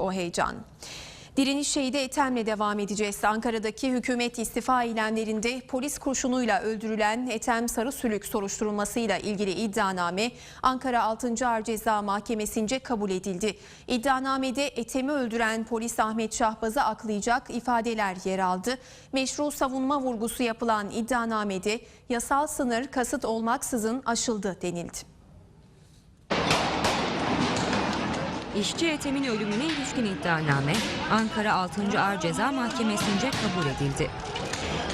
o heyecan. Direniş şehidi Ethem'le devam edeceğiz. Ankara'daki hükümet istifa eylemlerinde polis kurşunuyla öldürülen Ethem Sarısülük soruşturulmasıyla ilgili iddianame Ankara 6. Ağır Ceza Mahkemesi'nce kabul edildi. İddianamede Ethem'i öldüren polis Ahmet Şahbaz'ı aklayacak ifadeler yer aldı. Meşru savunma vurgusu yapılan iddianamede yasal sınır kasıt olmaksızın aşıldı denildi. İşçi Ethem'in ölümüne ilişkin iddianame Ankara 6. Ağır Ceza Mahkemesi'nce kabul edildi.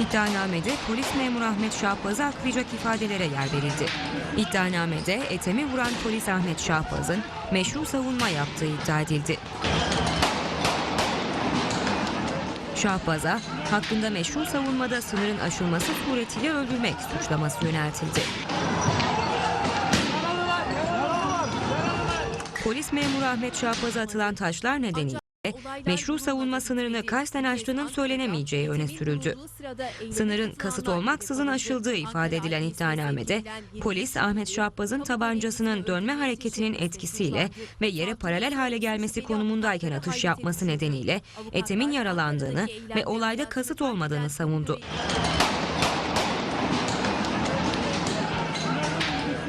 İddianamede polis memuru Ahmet Şahbaz'ı aklayacak ifadelere yer verildi. İddianamede Ethem'i vuran polis Ahmet Şahbaz'ın meşru savunma yaptığı iddia edildi. Şahbaz'a hakkında meşru savunmada sınırın aşılması suretiyle öldürmek suçlaması yöneltildi. Polis memuru Ahmet Şahbaz'a atılan taşlar nedeniyle meşru savunma sınırını kasten aştığının söylenemeyeceği öne sürüldü. Sınırın kasıt olmaksızın aşıldığı ifade edilen iddianamede polis Ahmet Şahbaz'ın tabancasının dönme hareketinin etkisiyle ve yere paralel hale gelmesi konumundayken atış yapması nedeniyle Ethem'in yaralandığını ve olayda kasıt olmadığını savundu.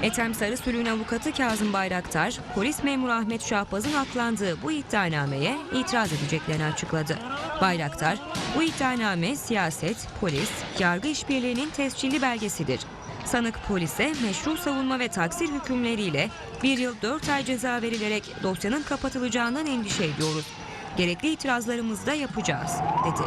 Ethem Sarısülüğün avukatı Kazım Bayraktar, polis memuru Ahmet Şahbaz'ın aklandığı bu iddianameye itiraz edeceklerini açıkladı. Bayraktar, bu iddianame siyaset, polis, yargı işbirliğinin tescilli belgesidir. Sanık polise meşru savunma ve taksir hükümleriyle bir yıl dört ay ceza verilerek dosyanın kapatılacağından endişe ediyoruz. Gerekli itirazlarımızı da yapacağız, dedi.